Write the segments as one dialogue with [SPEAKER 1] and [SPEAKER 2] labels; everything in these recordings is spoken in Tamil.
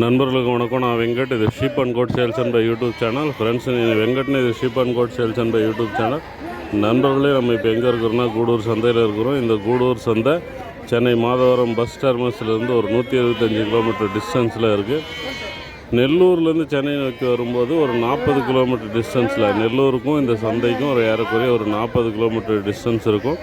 [SPEAKER 1] நண்பர்களுக்கு வணக்கம். நான் வெங்கட். இது sheep and goat sales and buy YouTube channel. Friends நீங்கள் வெங்கட்னு இது sheep and goat sales and buy YouTube channel. நண்பர்களே நம்ம இப்போ எங்கே இருக்கிறோம்னா கூடூர் சந்தையில் இருக்கிறோம். இந்த கூடூர் சந்தை சென்னை மாதவரம் பஸ் டெர்மினஸ்லேருந்து ஒரு நூற்றி இருபத்தஞ்சு கிலோமீட்டர் டிஸ்டன்ஸில் இருக்குது நெல்லூர்லேருந்து சென்னை நோக்கி வரும்போது ஒரு நாற்பது கிலோமீட்டர் டிஸ்டன்ஸில் நெல்லூருக்கும் இந்த சந்தைக்கும் ஒரு ஏறக்குறைய ஒரு நாற்பது கிலோமீட்டர் டிஸ்டன்ஸ் இருக்கும்.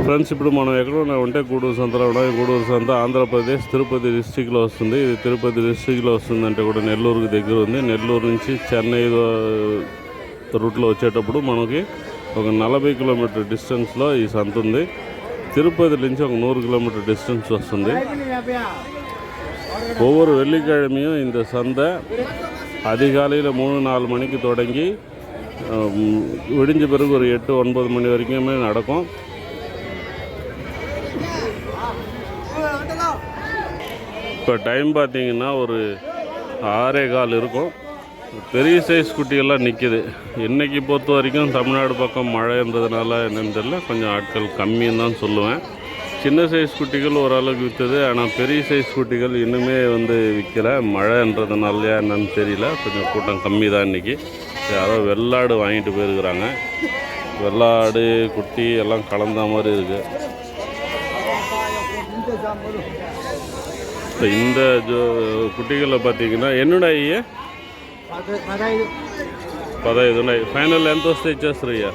[SPEAKER 1] ఫ్రెండ్స్ ఇప్పుడు మనం ఎక్కడ ఉన్నామంటే గూడూరు సంతలో ఉన్నాం ఈ గూడూరు సంత ఆంధ్రప్రదేశ్ తిరుపతి డిస్టిక్లో వస్తుంది ఇది తిరుపతి డిస్టిక్లో వస్తుందంటే కూడా నెల్లూరుకి దగ్గర ఉంది నెల్లూరు నుంచి చెన్నై దో- రూట్లో వచ్చేటప్పుడు మనకి ఒక నలభై కిలోమీటర్ డిస్టెన్స్లో ఈ సంత ఉంది తిరుపతి నుంచి ఒక నూరు కిలోమీటర్ డిస్టెన్స్ వస్తుంది ஒவ்வொரு வெள்ளிக்கிழமையும் இந்த சந்தை அதிகாலையில் மூணு நாலு மணிக்கு தொடங்கி ஹம், விடிஞ்ச பிறகு ஒரு எட்டு ஒன்பது மணி வரைக்குமே நடக்கும் இப்போ டைம் பார்த்தீங்கன்னா ஒரு ஆறே கால் இருக்கும். பெரிய சைஸ் குட்டிகள்லாம் நிற்கிது இன்றைக்கி பொறுத்த வரைக்கும் தமிழ்நாடு பக்கம் மழைன்றதுனால என்னென்னு தெரியல. கொஞ்சம் ஆட்கள் கம்மின்னு தான் சொல்லுவேன். சின்ன சைஸ் குட்டிகள் ஓரளவுக்கு விற்றுது ஆனால் பெரிய சைஸ் குட்டிகள் இன்னுமே வந்து விற்கல மழைன்றதுனாலயா என்னன்னு தெரியல. கொஞ்சம் கூட்டம் கம்மி தான் இன்றைக்கி யாரோ வெள்ளாடு வாங்கிட்டு போயிருக்கிறாங்க. வெள்ளாடு குட்டி எல்லாம் கலந்த மாதிரி இருக்குது இப்போ இந்த ஜோ కుట్టిగల్లో பார்த்தீங்கன்னா ఎన్నుడు అయ్యి
[SPEAKER 2] పదహైదు
[SPEAKER 1] పదహైదు ఉన్నాయి ఫైనల్ ఎంత వస్తే ఇచ్చేస్తారు అయ్యా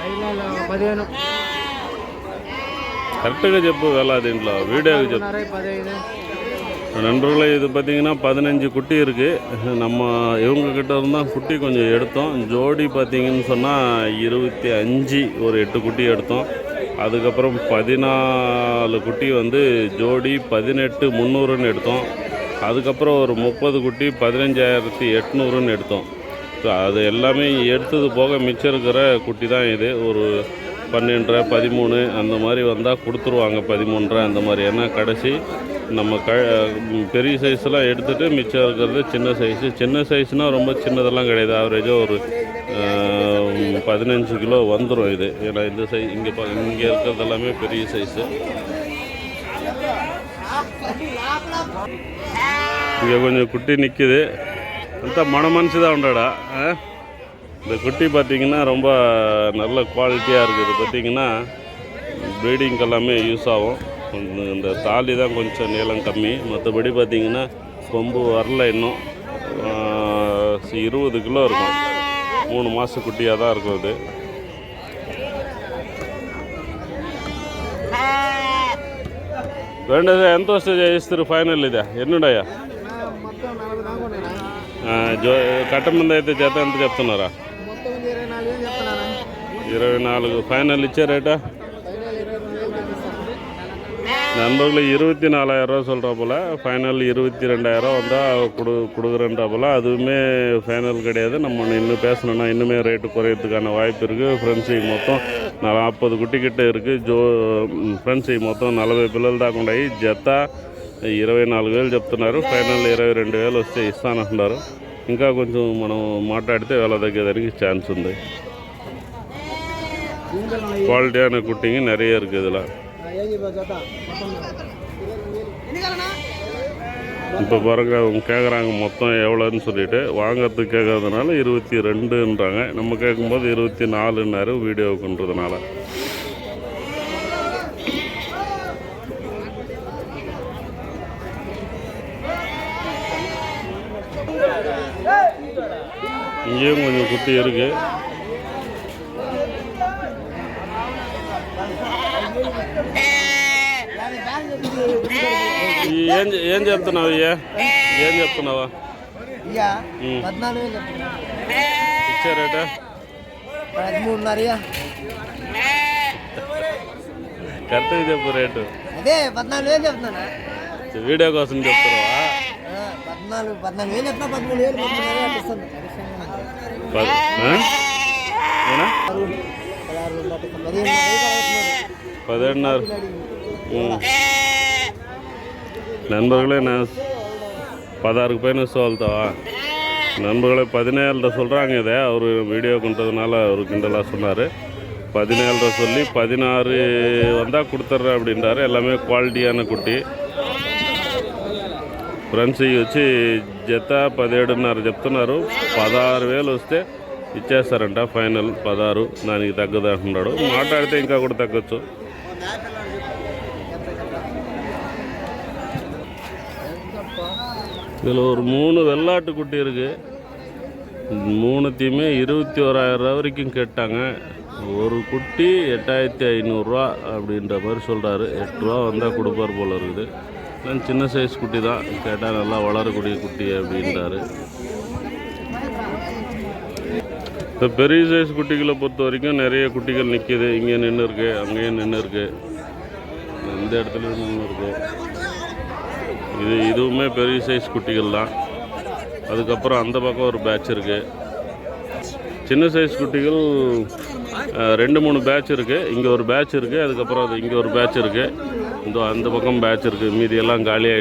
[SPEAKER 2] పదిహేను పదిహేను
[SPEAKER 1] கரெக்டாக చెప్పు வேலை దీంట్లో வீடியோக்கு చెప్పు
[SPEAKER 2] పదిన్నర పదిహేను
[SPEAKER 1] நண்பர்களே இது பார்த்தீங்கன்னா பதினஞ்சு குட்டி இருக்குது நம்ம இவங்க கிட்ட இருந்தால் குட்டி கொஞ்சம் எடுத்தோம் ஜோடி பார்த்தீங்கன்னு சொன்னால் இருபத்தி அஞ்சு ஒரு எட்டு குட்டி எடுத்தோம் அதுக்கப்புறம் பதினாலு குட்டி வந்து ஜோடி பதினெட்டு முந்நூறுன்னு எடுத்தோம். அதுக்கப்புறம் ஒரு முப்பது குட்டி பதினஞ்சாயிரத்தி எட்நூறுன்னு எடுத்தோம். ஸோ அது எல்லாமே எடுத்தது போக மிச்சம் இருக்கிற குட்டி தான் இது. ஒரு பன்னெண்டரை பதிமூணு அந்த மாதிரி வந்தால் கொடுத்துருவாங்க. பதிமூன்றரை அந்த மாதிரி. ஏன்னா கடைசி நம்ம க பெரிய சைஸ்லாம் எடுத்துகிட்டு மிச்சம் இருக்கிறது சின்ன சைஸு சின்ன சைஸ்னால் ரொம்ப சின்னதெல்லாம் கிடையாது. ஆவரேஜாக ஒரு பதினஞ்சு கிலோ வந்துடும் இது. ஏன்னா இந்த சைஸ் இங்கே பா இங்கே இருக்கிறது எல்லாமே பெரிய சைஸு இங்கே கொஞ்சம் குட்டி நிற்கிது அந்த மனமனுச்சு தான் உண்டாடா. இந்த குட்டி பார்த்திங்கன்னா ரொம்ப நல்ல குவாலிட்டியாக இருக்குது. பார்த்திங்கன்னா ப்ரீடிங்க்கு எல்லாமே யூஸ் ஆகும். இந்த தாலி தான் கொஞ்சம் நீளம் கம்மி. மற்றபடி பார்த்திங்கன்னா கொம்பு வரல இன்னும். இருபது கிலோ இருக்கும். மூணு மாத குட்டியாக தான் இருக்கும் இது రెండో ఎంత వస్తుంది చేస్తారు ఫైనల్ ఇదే ఎన్నుడయ్యా
[SPEAKER 2] మొత్తం నలభై దాకా ఉన్నాయా
[SPEAKER 1] ఆ, జో కట్ట ముందు అయితే జత ఎంత చెప్తున్నారా
[SPEAKER 2] మొత్తం ఇది ఇరవై నాలుగు వేలు చెప్తున్నాను
[SPEAKER 1] ఇరవై నాలుగు ఫైనల్ ఇచ్చారేటా நண்பர்கள் இருபத்தி நாலாயிரரூவா சொல்கிற போல் ஃபைனல் இருபத்தி ரெண்டாயிரம் வந்தால் கொடு கொடுக்குறேன்ற போல் அதுவுமே ஃபைனல் கிடையாது. நம்ம இன்னும் பேசணுன்னா இன்னுமே ரேட்டு குறையிறதுக்கான வாய்ப்பு இருக்குது ஃப்ரெண்ட்ஸுக்கு மொத்தம் நாற்பது குட்டிக்கிட்ட இருக்குது ஜோ ఫ్రెండ్స్ மொத்தம் మొత్తం నలభై పిల్లలు దాకా ఉన్నాయి జత ఇరవై నాలుగు వేలు చెప్తున్నారు ఫైనల్ ఇరవై రెండు వేలు వస్తే ఇస్తానంటున్నారు ఇంకా కొంచెం మనం మాట్లాడితే వేళ తగ్గేదానికి ఛాన్స్ ఉంది క్వాలిటీ అనే కుట్టింగ్ நிறைய இருக்குது இதில். இப்போ பாருங்க அவங்க கேட்குறாங்க மொத்தம் எவ்வளோன்னு சொல்லிட்டு வாங்கிறதுக்கு கேட்கறதுனால இருபத்தி ரெண்டுன்றாங்க. நம்ம கேட்கும்போது இருபத்தி நாலுன்னாரு வீடியோக்குன்றதுனால இங்கேயும் கொஞ்சம் குட்டி இருக்கு. ఏం ఏం చెప్తున్నావు అయ్యా? ఏం. చెప్తున్నావా?
[SPEAKER 2] ఇయ్యా
[SPEAKER 1] ఇచ్చారేట?
[SPEAKER 2] పదమూడున్నర ఇయ్యా.
[SPEAKER 1] కరెక్ట్గా చెప్పు రేటు.
[SPEAKER 2] అదే పద్నాలుగు వేలు చెప్తున్నా
[SPEAKER 1] వీడియో కోసం చెప్తున్నావా?
[SPEAKER 2] పద్నాలుగు పద్నాలుగు వేలు చెప్తున్నా పదమూడు వేలు అట్లా ఇస్తాను. పదిహేను వేలు కావాల్సినారు.
[SPEAKER 1] பதினெண்ணாறு ம் நண்பர்களே நான் பதாருக்கு பையனு சொல்லிட்டவா நண்பர்களே பதினேழுல சொல்கிறாங்க இதை அவர் வீடியோ கொண்டதுனால அவர் கிண்டலாக சொன்னார் பதினேழரை சொல்லி பதினாறு வந்தால் கொடுத்துட்றேன் அப்படின்றாரு எல்லாமே குவாலிட்டியான குட்டி ఫ్రెండ్స్ ఇవి వచ్చి జత పదిహేడున్నర చెప్తున్నారు పదహారు వేలు వస్తే ఇచ్చేస్తారంట ఫైనల్ పదహారు దానికి తగ్గదు అంటున్నాడు మాట్లాడితే ఇంకా కూడా తగ్గొచ్చు இதில் ஒரு மூணு வெள்ளாட்டு குட்டி இருக்குது மூணுத்தையுமே இருபத்தி ஓராயிரம் வரைக்கும் கேட்டாங்க. ஒரு குட்டி எட்டாயிரத்தி ஐநூறுரூவா அப்படின்ற மாதிரி சொல்கிறாரு எட்டு ரூபா வந்தால் கொடுப்பார் போல இருக்குது. சின்ன சைஸ் குட்டி தான். கேட்டால் நல்லா வளரக்கூடிய குட்டி அப்படின்றாரு. இந்த பெரிய சைஸ் குட்டிகளை பொறுத்த வரைக்கும் நிறைய குட்டிகள் நிற்கிது இங்கே நின்று இருக்கு அங்கேயும் நின்று இருக்கு. இந்த இடத்துல நின்று இருக்கு. இது இதுவுமே பெரிய சைஸ் குட்டிகள் தான். அதுக்கப்புறம் அந்த பக்கம் ஒரு பேட்ச் இருக்குது சின்ன சைஸ் குட்டிகள் ரெண்டு மூணு பேட்ச் இருக்குது இங்கே ஒரு பேட்ச் இருக்குது அதுக்கப்புறம் அது இங்கே ஒரு பேட்ச் இருக்குது இந்த அந்த பக்கம் பேட்ச் இருக்குது மீதி எல்லாம் காலி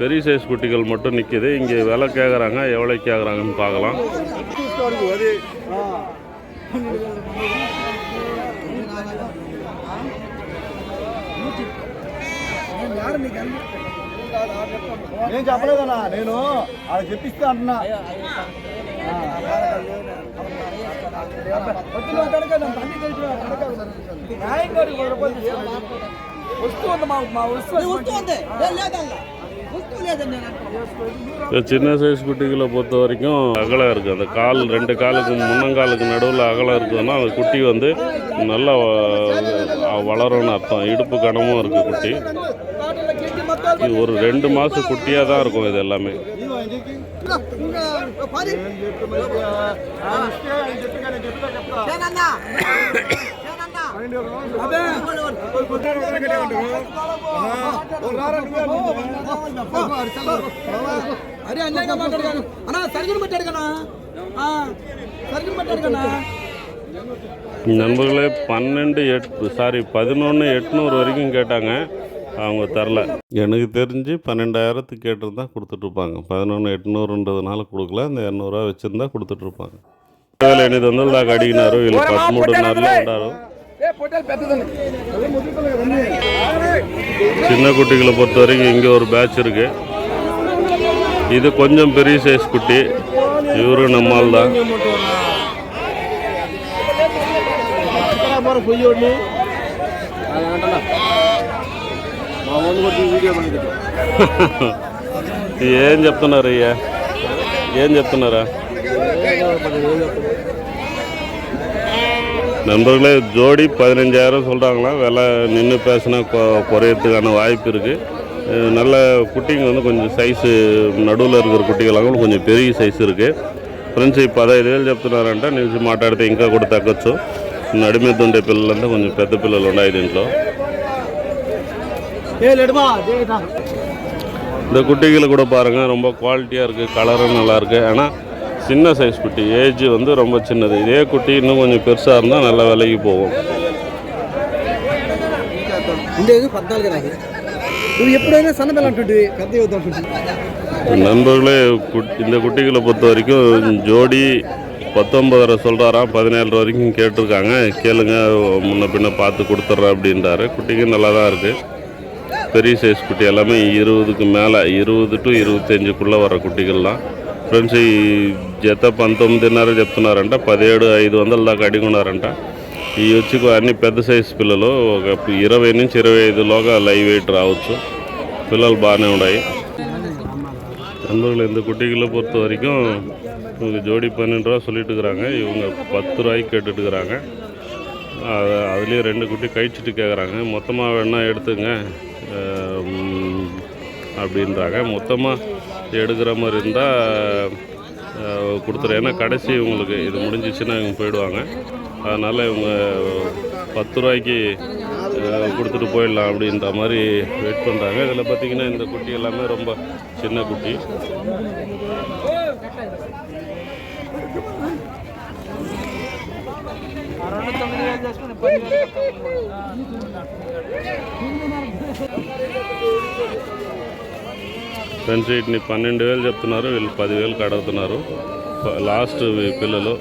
[SPEAKER 1] பெரிய சைஸ் குட்டிகள் மட்டும் நிற்கிது இங்கே விலை கேட்குறாங்க எவ்வளோ கேட்குறாங்கன்னு பார்க்கலாம்.
[SPEAKER 2] వరకు అది నేను చెప్పలేదన్నా నేను అలా చెప్పిస్తా అంటున్నా. వస్తుంది మా వస్తుంది
[SPEAKER 1] சின்ன சைஸ் குட்டிகளை பொறுத்த வரைக்கும் அகலம் இருக்குது அந்த கால் ரெண்டு காலுக்கு முன்னங்காலுக்கு நடுவில் அகலம் இருக்குதுன்னா அந்த குட்டி வந்து நல்லா வளரும்னு அர்த்தம் இடுப்பு கனமும் இருக்குது குட்டி ஒரு ரெண்டு மாதம் குட்டியாக தான் இருக்கும் இது எல்லாமே
[SPEAKER 2] అరే అన్యాయంగా మాట్లాడగాను అన్నా సరిగిన పెట్టాడు కన్నా సరిగిన పెట్టాడు కన్నా
[SPEAKER 1] நண்பர்களே பன்னெண்டு எட் சாரி பதினொன்று எட்நூறு வரைக்கும் கேட்டாங்க அவங்க தரல எனக்கு தெரிஞ்சு பன்னெண்டாயிரத்துக்கு கேட்டிருந்தா கொடுத்துட்ருப்பாங்க பதினொன்று எட்நூறுன்றதுனால கொடுக்கல இந்த இரநூறுவா வச்சுருந்தா கொடுத்துட்ருப்பாங்க వేల ఎనిమిది వందలు దాకా అడిగినారు వీళ్ళు పదమూడున్నరలో ఉన్నారు சின்ன குட்டிகளை பொறுத்த வரைக்கும் இங்கே ஒரு பேட்ச் இருக்கு இது கொஞ்சம் பெரிய சைஸ் குட்டி இவரு நம்மால் தான்
[SPEAKER 2] పొయ్యోడిని అంటనా మా వాళ్ళు కొట్టి వీడియో பண்ணிட்டு
[SPEAKER 1] ఏం చెప్తున్నారు అయ్యా ఏం చెప్తున్నారా நண்பர்களே ஜோடி பதினஞ்சாயிரம் சொல்கிறாங்களாம் விலை நின்று பேசினா கொ- குறையறதுக்கான வாய்ப்பு இருக்குது நல்ல குட்டிங்க வந்து கொஞ்சம் సైజు నడువులో இருக்கிற కుట్టిగలాగా కొంచెం పెరిగి సైజు இருக்குது ఫ్రెండ్స్ ఈ పదహైదు వేలు చెప్తున్నారంట నిలిచి మాట్లాడితే ఇంకా కూడా తగ్గొచ్చు నడిమీద ఉండే పిల్లలంతా కొంచెం పెద్ద పిల్లలు ఉన్నాయి దీంట్లో
[SPEAKER 2] ఏ లెడుమా దేటా
[SPEAKER 1] இந்த குட்டிகளை கூட பாருங்கள் ரொம்ப குவாலிட்டியாக இருக்குது கலரும் நல்லா இருக்குது ஆனால் சின்ன சைஸ் குட்டி. ஏஜ் வந்து ரொம்ப சின்னது. இதே குட்டி இன்னும் கொஞ்சம் பெருசாக இருந்தால் நல்ல விலைக்கு போகும். நண்பர்களே இந்த குட்டிகளை பொறுத்த வரைக்கும் ஜோடி பத்தொம்பதரை சொல்கிறாராம் பதினேழு வரைக்கும் கேட்டிருக்காங்க. கேளுங்க முன்ன பின்ன பார்த்து கொடுத்துட்றேன் அப்படின்றாரு. குட்டிக்கு நல்லா தான் இருக்குது பெரிய சைஸ் குட்டி. எல்லாமே இருபதுக்கு மேலே இருபது டு இருபத்தஞ்சுக்குள்ளே வர குட்டிகள்லாம். ఫ్రెండ్స్ ఈ జత పంతొమ్మిదిన్నర చెప్తున్నారంట పదిహేడు ఐదు వందల దాకా అడిగి ఉన్నారంట ఈ వచ్చి అన్ని పెద్ద సైజు పిల్లలు ఒక ఇరవై నుంచి ఇరవై ఐదులోగా లైవ్ వెయిట్ రావచ్చు పిల్లలు బాగానే ఉన్నాయి நண்பர்கள் இந்த குட்டிகளை பொறுத்த வரைக்கும் இவங்க ஜோடி பன்னெண்டு ரூபா சொல்லிட்டு இருக்கிறாங்க இவங்க பத்து ரூபாய்க்கு கேட்டுட்டு இருக்கிறாங்க அது அதுலேயே ரெண்டு குட்டி கழிச்சிட்டு கேட்குறாங்க மொத்தமாக வேணா எடுத்துங்க அஹ், ம், அப்படின்றாங்க மொத்தமாக எடுக்கிற மாதிரி இருந்தால் கொடுத்துரு. ஏன்னா கடைசி இவங்களுக்கு இது முடிஞ்சிச்சுன்னா இவங்க போயிடுவாங்க. அதனால் இவங்க பத்து ரூபாய்க்கு கொடுத்துட்டு போயிடலாம் அப்படின்ற மாதிரி வெயிட் பண்ணுறாங்க இதில் பார்த்தீங்கன்னா இந்த குட்டி எல்லாமே ரொம்ப சின்ன குட்டி. ఫ్రెండ్స్ వీటిని పన్నెండు వేలు చెప్తున్నారు వీళ్ళు పదివేలు కడుగుతున్నారు. లాస్ట్ పిల్లలు.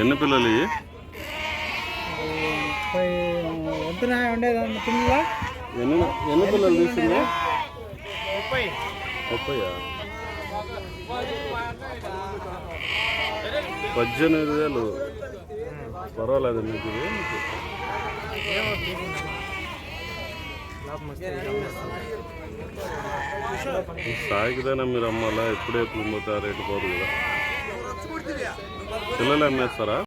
[SPEAKER 1] ఎన్ని పిల్లలు ఇవి? ఎన్ని ఎన్ని పిల్లలు తీసింది ముప్పయ్యా పద్దెనిమిది వేలు. పర్వాలేదు మీకు. సాగిదైనా మీరు అమ్మాలా? ఎప్పుడే ఎప్పుడు పోతే రేటు పోదు కదా. పిల్లలు అమ్మేస్తారా?